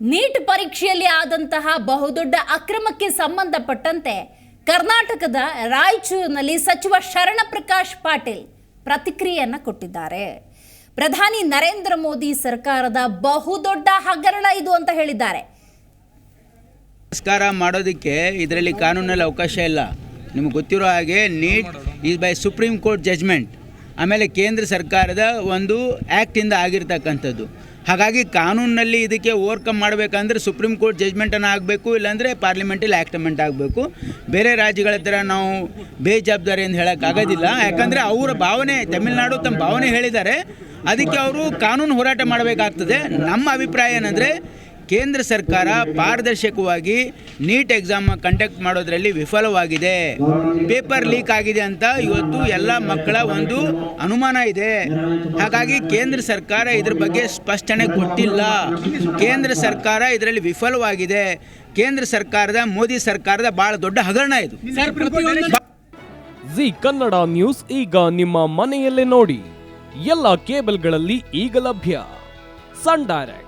Neat ಪರೀಕ್ಷೆಯಲ್ಲಿ ಆದಂತಹ ಬಹುದೊಡ್ಡ ಅಕ್ರಮಕ್ಕೆ ಸಂಬಂಧಪಟ್ಟಂತೆ ಕರ್ನಾಟಕದ ರಾಯಚೂರಿನಲ್ಲಿ ಸಚಿವ ಶರಣಪ್ರಕಾಶ್ ಪಾಟೀಲ್ ಪ್ರತಿಕ್ರಿಯೆಯನ್ನ ಕೊಟ್ಟಿದ್ದಾರೆ. ಪ್ರಧಾನಿ ನರೇಂದ್ರ ಮೋದಿ ಸರ್ಕಾರದ ಬಹುದೊಡ್ಡ ಹಗರಣ ಇದು ಅಂತ ಹೇಳಿದ್ದಾರೆ. ನಮಸ್ಕಾರ ಮಾಡೋದಕ್ಕೆ ಇದರಲ್ಲಿ ಕಾನೂನಲ್ಲಿ ಅವಕಾಶ ಇಲ್ಲ. ನಿಮಗೆ ಗೊತ್ತಿರೋ ಹಾಗೆ NEET is by supreme court judgment ಆಮೇಲೆ ಕೇಂದ್ರ ಸರ್ಕಾರದ ಒಂದು ಆ್ಯಕ್ಟಿಂದ ಆಗಿರ್ತಕ್ಕಂಥದ್ದು. ಹಾಗಾಗಿ ಕಾನೂನಿನಲ್ಲಿ ಇದಕ್ಕೆ ಓವರ್ಕಮ್ ಮಾಡಬೇಕಂದ್ರೆ ಸುಪ್ರೀಂ ಕೋರ್ಟ್ ಜಜ್ಮೆಂಟನ್ನು ಆಗಬೇಕು, ಇಲ್ಲಾಂದರೆ ಪಾರ್ಲಿಮೆಂಟಲ್ಲಿ ಆ್ಯಕ್ಟಮೆಂಟ್ ಆಗಬೇಕು. ಬೇರೆ ರಾಜ್ಯಗಳ ಥರ ನಾವು ಬೇಜವಾಬ್ದಾರಿ ಅಂತ ಹೇಳೋಕ್ಕಾಗೋದಿಲ್ಲ ಯಾಕಂದರೆ ಅವರ ಭಾವನೆ, ತಮಿಳುನಾಡು ತಮ್ಮ ಭಾವನೆ ಹೇಳಿದ್ದಾರೆ. ಅದಕ್ಕೆ ಅವರು ಕಾನೂನು ಹೋರಾಟ ಮಾಡಬೇಕಾಗ್ತದೆ. ನಮ್ಮ ಅಭಿಪ್ರಾಯ ಏನಂದರೆ ಕೇಂದ್ರ ಸರ್ಕಾರ ಪಾರದರ್ಶಕವಾಗಿ ನೀಟ್ ಎಕ್ಸಾಮ್ ಕಂಡಕ್ಟ್ ಮಾಡೋದ್ರಲ್ಲಿ ವಿಫಲವಾಗಿದೆ. ಪೇಪರ್ ಲೀಕ್ ಆಗಿದೆ ಅಂತ ಇವತ್ತು ಎಲ್ಲ ಮಕ್ಕಳ ಒಂದು ಅನುಮಾನ ಇದೆ. ಹಾಗಾಗಿ ಕೇಂದ್ರ ಸರ್ಕಾರ ಇದ್ರ ಬಗ್ಗೆ ಸ್ಪಷ್ಟನೆ ಕೊಟ್ಟಿಲ್ಲ. ಕೇಂದ್ರ ಸರ್ಕಾರ ಇದರಲ್ಲಿ ವಿಫಲವಾಗಿದೆ. ಕೇಂದ್ರ ಸರ್ಕಾರದ ಮೋದಿ ಸರ್ಕಾರದ ಬಹಳ ದೊಡ್ಡ ಹಗರಣ ಇದು. ಜಿ ಕನ್ನಡ ನ್ಯೂಸ್ ಈಗ ನಿಮ್ಮ ಮನೆಯಲ್ಲೇ ನೋಡಿ. ಎಲ್ಲ ಕೇಬಲ್ಗಳಲ್ಲಿ ಈಗ ಲಭ್ಯ. Sun Direct.